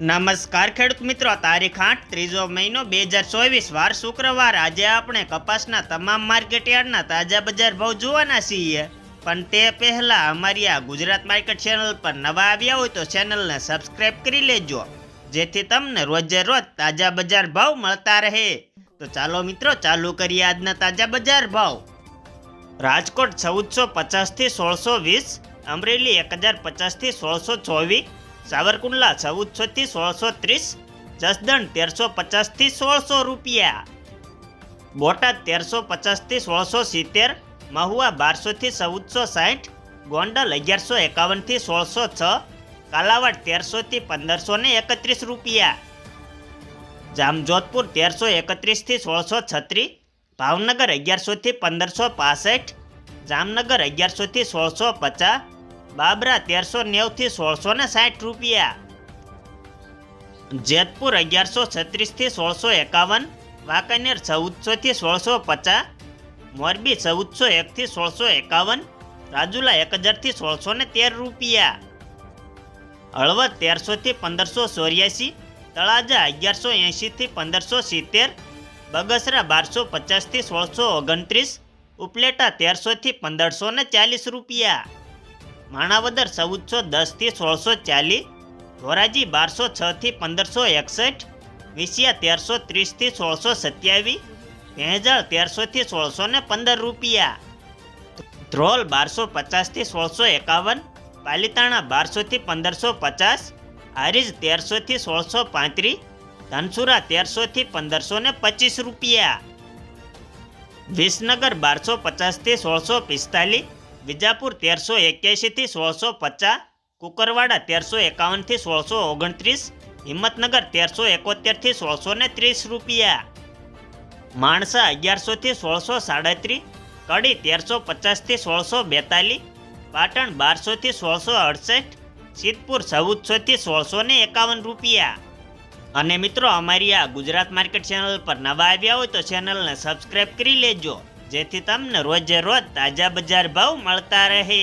નમસ્કાર ખેડૂત મિત્રો, તારીખ આઠ, ત્રીજો મહિનો બે હજાર ચોવીસ, વાર શુક્રવાર. આજે આપણે કપાસના તમામ માર્કેટ યાર્ડના તાજા બજાર ભાવ જોવાના છીએ. પણ તે પહેલાં અમારી આ ગુજરાત માર્કેટ ચેનલ પર નવા આવ્યા હોય તો ચેનલને સબસ્ક્રાઇબ કરી લેજો, જેથી તમને રોજે રોજ તાજા બજાર ભાવ મળતા રહે. તો ચાલો મિત્રો, ચાલુ કરીએ આજના તાજા બજાર ભાવ. રાજકોટ ચૌદસો પચાસથી સોળસો વીસ, અમરેલી એક હજાર પચાસથી સોળસો ચોવીસ સાવરકુંડલા ચૌદસોથી સોળસો ત્રીસ જસદણ તેરસો પચાસથી સોળસો રૂપિયા. બોટાદ તેરસો પચાસથી સોળસો સિત્તેર, મહુવા બારસોથી ચૌદસો સાઠ, ગોંડલ અગિયારસો એકાવનથી સોળસો છ, કાલાવાડ તેરસોથી પંદરસો ને એકત્રીસ રૂપિયા. જામજોધપુર તેરસો એકત્રીસથી સોળસો છત્રીસ ભાવનગર અગિયારસોથી પંદરસો પાસઠ, જામનગર અગિયારસોથી સોળસો પચાસ બાબરા તેરસો નેવથી સોળસો ને સાઠ રૂપિયા. જેતપુર અગિયારસો છત્રીસથી સોળસો એકાવન, વાંકાનેર ચૌદસોથી સોળસો પચાસ, મોરબી ચૌદસો એકથી સોળસો એકાવન, રાજુલા એક હજારથી સોળસો ને તેર રૂપિયા. હળવદ તેરસોથી પંદરસો ચોર્યાસી, તળાજા અગિયારસો એંશીથી પંદરસો સિત્તેર, બગસરા બારસો પચાસથી સોળસો ઓગણત્રીસ, ઉપલેટા તેરસોથી પંદરસો ને ચાલીસ રૂપિયા. માણાવદર ચૌદસો દસથી સોળસો ચાલીસ, ધોરાજી બારસો છથી પંદરસો એકસઠ, વિસિયા તેરસો ત્રીસથી સોળસો સત્યાવીસ, ભેંજાળ તેરસોથી સોળસો ને પંદર રૂપિયા. ધ્રોલ બારસો પચાસથી સોળસો એકાવન, પાલિતાણા બારસોથી પંદરસો પચાસ, હારીજ તેરસોથી સોળસો પાંત્રીસ, ધનસુરા તેરસોથી પંદરસો ને પચીસ રૂપિયા. વિસનગર બારસો પચાસથી સોળસો પિસ્તાલીસ વિજાપુર તેરસો એક્યાસીથી સોળસો પચાસ, કુકરવાડા તેરસો એકાવનથી સોળસો ઓગણત્રીસ, હિંમતનગર તેરસો એકોતેરથી સોળસો ને ત્રીસ રૂપિયા. માણસા અગિયારસોથી સોળસો સાડત્રીસ, કડી તેરસો પચાસથી સોળસો બેતાલીસ, પાટણ બારસોથી સોળસો અડસઠ, સિદ્ધપુર ચૌદસોથી સોળસો ને એકાવન રૂપિયા. અને મિત્રો અમારી આ ગુજરાત માર્કેટ ચેનલ પર નવા આવ્યા હોય તો ચેનલને સબસ્ક્રાઇબ કરી લેજો. જેથી તમને રોજે રોજ તાજા બજાર ભાવ મળતા રહે.